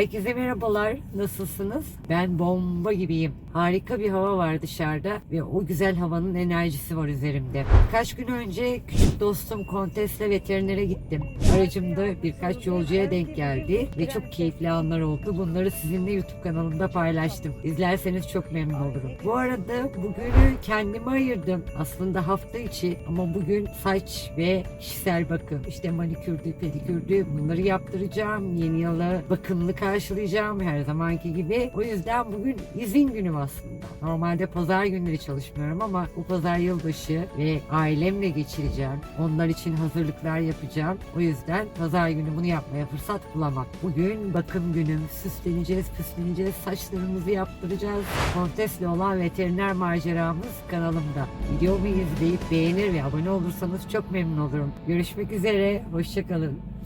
Herkese merhabalar. Nasılsınız? Ben bomba gibiyim. Harika bir hava var dışarıda ve o güzel havanın enerjisi var üzerimde. Birkaç gün önce küçük dostum Kontes'le veterinere gittim. Aracımda birkaç yolcuya denk geldi ve çok keyifli anlar oldu. Bunları sizinle YouTube kanalımda paylaştım. İzlerseniz çok memnun olurum. Bu arada bugünü kendime ayırdım. Aslında hafta içi ama bugün saç ve kişisel bakım. İşte manikürdü, pedikürdü bunları yaptıracağım. Yeni yılı bakımlı karşılayacağım her zamanki gibi. O yüzden bugün izin günüm aslında. Normalde pazar günleri çalışmıyorum ama bu pazar yılbaşı ve ailemle geçireceğim. Onlar için hazırlıklar yapacağım. O yüzden pazar günü bunu yapmaya fırsat bulamam. Bugün bakım günüm. Süsleneceğiz, püsleneceğiz, saçlarımızı yaptıracağız. Kontesle olan veteriner maceramız kanalımda. Videomu izleyip beğenir ve abone olursanız çok memnun olurum. Görüşmek üzere, hoşçakalın.